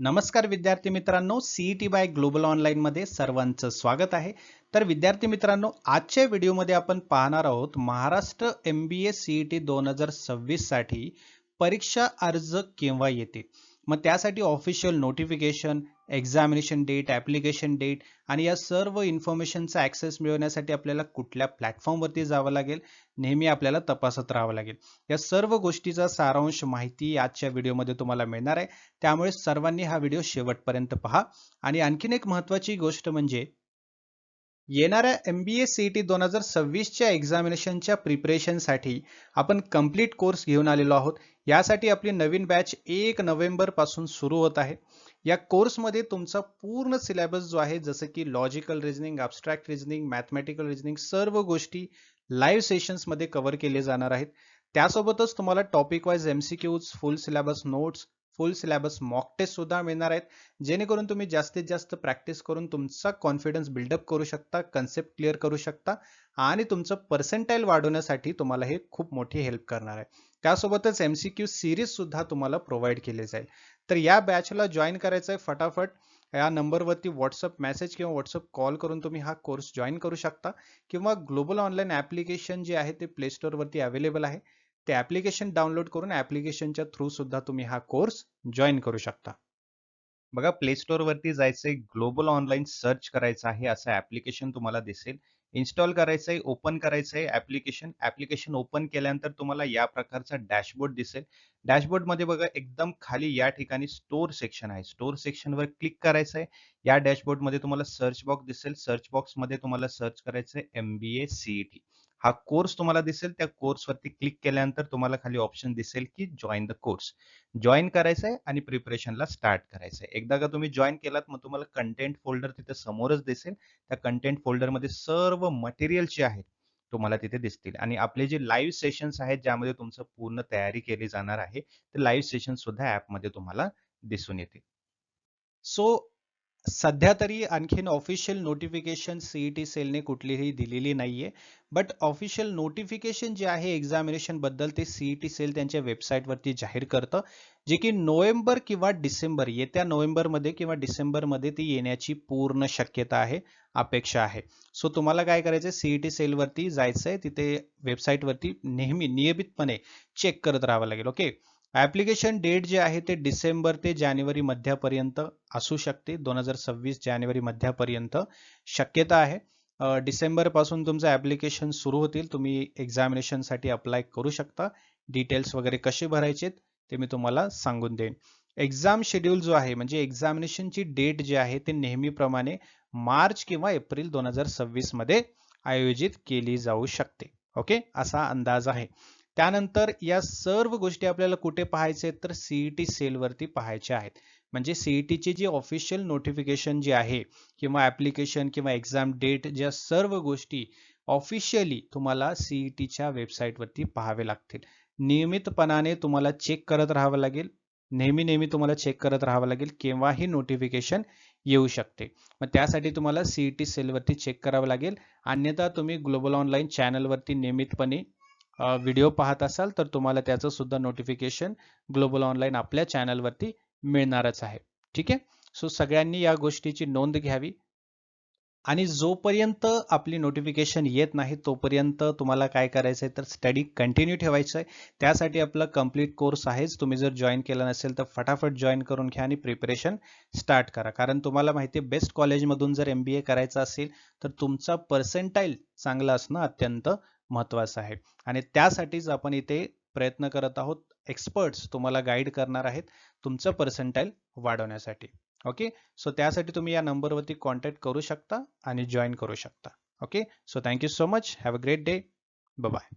नमस्कार विद्यार्थी मित्रांनो सीईटी बाय ग्लोबल ऑनलाईन मध्ये सर्वांचं स्वागत आहे. तर विद्यार्थी मित्रांनो आजच्या व्हिडिओमध्ये आपण पाहणार आहोत Maharashtra M B A CET दोन हजार सव्वीससाठी परीक्षा अर्ज केव्हा येते मग त्यासाठी official notification examination date application date आणि या सर्व इन्फॉर्मेशनचा ॲक्सेस मिळवण्यासाठी आपल्याला कुठल्या प्लॅटफॉर्मवरती जावं लागेल नेहमी आपल्याला तपासत राहावं लागेल. या सर्व गोष्टीचा सारांश माहिती आजच्या व्हिडिओमध्ये तुम्हाला मिळणार आहे. त्यामुळे सर्वांनी हा व्हिडिओ शेवटपर्यंत पहा. आणि आणखीन एक महत्त्वाची गोष्ट म्हणजे येणाऱ्या M B A C T दोन हजार सव्वीसच्या एक्झामिनेशनच्या प्रिपरेशनसाठी आपण कंप्लीट कोर्स घेऊन आलेलो आहोत. यासाठी आपली नवीन बॅच एक नोव्हेंबरपासून सुरू होत आहे. या कोर्समध्ये तुमचा पूर्ण सिलेबस जो आहे जसं की logical reasoning abstract reasoning mathematical reasoning सर्व गोष्टी लाईव्ह सेशन्समध्ये कव्हर केले जाणार आहेत. त्यासोबतच तुम्हाला topic wise M C Qs full syllabus notes full syllabus mock test सुद्धा मिळणार आहेत. जेणेकरून तुम्ही जास्तीत जास्त प्रॅक्टिस करून तुमचा कॉन्फिडन्स बिल्डअप करू शकता कन्सेप्ट क्लिअर करू शकता आणि तुमचं पर्सेंटाईल वाढवण्यासाठी तुम्हाला हे खूप मोठी हेल्प करणार आहे. त्यासोबतच एम सी क्यू सिरीज सुद्धा तुम्हाला प्रोव्हाइड केली जाईल. तर या बॅचला जॉईन करायचं आहे फटाफट. या नंबरवरती व्हॉट्सअप मेसेज किंवा व्हॉट्सअप कॉल करून तुम्ही हा कोर्स जॉईन करू शकता. किंवा ग्लोबल ऑनलाईन ॲप्लिकेशन जे आहे ते प्ले स्टोअरवरती अवेलेबल आहे. ते ॲप्लिकेशन डाउनलोड करून ॲप्लिकेशनच्या थ्रू सुद्धा तुम्ही हा कोर्स जॉईन करू शकता. बघा प्ले स्टोअरवरती जायचंय ग्लोबल ऑनलाईन सर्च करायचं आहे असं ॲप्लिकेशन तुम्हाला दिसेल. इन्स्टॉल करायचंय ओपन करायचंय ऍप्लिकेशन ऍप्लिकेशन ओपन केल्यानंतर तुम्हाला या प्रकारचा डॅशबोर्ड दिसेल. डॅशबोर्डमध्ये बघा एकदम खाली या ठिकाणी स्टोर सेक्शन आहे. स्टोर सेक्शनवर क्लिक करायचंय. या डॅशबोर्डमध्ये तुम्हाला सर्च बॉक्स दिसेल. सर्च बॉक्समध्ये तुम्हाला सर्च करायचंय एमबीए सीईटी हा कोर्स तुम्हाला दिसेल त्या कोर्सवरती क्लिक केल्यानंतर तुम्हाला खाली ऑप्शन दिसेल की जॉईन द कोर्स जॉईन करायचं आहे आणि प्रिपरेशनला स्टार्ट करायचं आहे एकदा का तुम्ही जॉईन केलात मग तुम्हाला कंटेंट फोल्डर तिथे समोरच दिसेल. त्या कंटेंट फोल्डरमध्ये सर्व मटेरियल जे आहेत तुम्हाला तिथे दिसतील. आणि आपले जे लाईव्ह सेशन्स आहेत ज्यामध्ये तुमचं पूर्ण तयारी केली जाणार आहे ते लाईव्ह सेशन सुद्धा ऍपमध्ये तुम्हाला दिसून येतील. सो सध्या तरी आणखीन ऑफिशियल नोटिफिकेशन सीईटी सेलने कुठलीही दिलेली नाहीये. बट ऑफिशियल नोटिफिकेशन जे आहे एक्झामिनेशनबद्दल ते सीईटी सेल त्यांच्या वेबसाईटवरती जाहीर करतं. जे की नोव्हेंबर किंवा डिसेंबर येत्या नोव्हेंबरमध्ये किंवा डिसेंबरमध्ये ती येण्याची पूर्ण शक्यता आहे अपेक्षा आहे. सो तुम्हाला काय करायचं सीईटी सेलवरती जायचंय. तिथे वेबसाईटवरती नेहमी नियमितपणे चेक करत राहावं लागेल. ओके ऍप्लिकेशन डेट जे आहे ते डिसेंबर ते जानेवारी मध्यापर्यंत असू शकते. दोन हजार सव्वीस जानेवारी मध्यापर्यंत शक्यता आहे. डिसेंबरपासून तुमचं ऍप्लिकेशन सुरू होतील. तुम्ही एक्झामिनेशनसाठी अप्लाय करू शकता. डिटेल्स वगैरे कसे भरायचे ते मी तुम्हाला सांगून देईन. एक्झाम शेड्यूल जो आहे म्हणजे एक्झामिनेशनची डेट जी आहे ते नेहमीप्रमाणे मार्च किंवा एप्रिल दोन हजार सव्वीसमध्ये आयोजित केली जाऊ शकते. ओके? असा अंदाज आहे. त्यानंतर या सर्व गोष्टी आपल्याला कुठे पाहायचे तर सीईटी सेलवरती पाहायच्या आहेत. म्हणजे सीईटीची जी ऑफिशियल नोटिफिकेशन जी आहे किंवा ऍप्लिकेशन किंवा एक्झाम डेट ज्या सर्व गोष्टी ऑफिशियली तुम्हाला सीईटीच्या वेबसाईटवरती पाहावे लागतील. नियमितपणाने तुम्हाला चेक करत राहावं लागेल. नेहमी नेहमी तुम्हाला चेक करत राहावं लागेल. केव्हाही नोटिफिकेशन येऊ शकते. मग त्यासाठी तुम्हाला सीईटी सेलवरती चेक करावं लागेल. अन्यथा तुम्ही ग्लोबल ऑनलाईन चॅनलवरती नियमितपणे व्हिडिओ पाहत असाल तर तुम्हाला त्याचं सुद्धा नोटिफिकेशन ग्लोबल ऑनलाईन आपल्या चॅनलवरती मिळणारच आहे. ठीक आहे? सो सगळ्यांनी या गोष्टीची नोंद घ्यावी. आणि जोपर्यंत आपली नोटिफिकेशन येत नाही तोपर्यंत तुम्हाला काय करायचं आहे तर स्टडी कंटिन्यू ठेवायचं आहे त्यासाठी आपला कंप्लीट कोर्स आहेच. तुम्ही जर जॉईन केला नसेल तर फटाफट जॉईन करून घ्या आणि प्रिपरेशन स्टार्ट करा. कारण तुम्हाला माहिती आहे बेस्ट कॉलेजमधून जर एम बी ए करायचं असेल तर तुमचा पर्सेंटाईल चांगला असणं अत्यंत महत्वाचं आहे. आणि त्यासाठीच आपण इथे प्रयत्न करत आहोत एक्सपर्ट्स तुम्हाला गाईड करणार आहेत तुमचं पर्सेंटाईल वाढवण्यासाठी. ओके सो त्यासाठी तुम्ही या नंबरवरती कॉन्टॅक्ट करू शकता आणि जॉईन करू शकता. Okay so thank you so much have a great day bye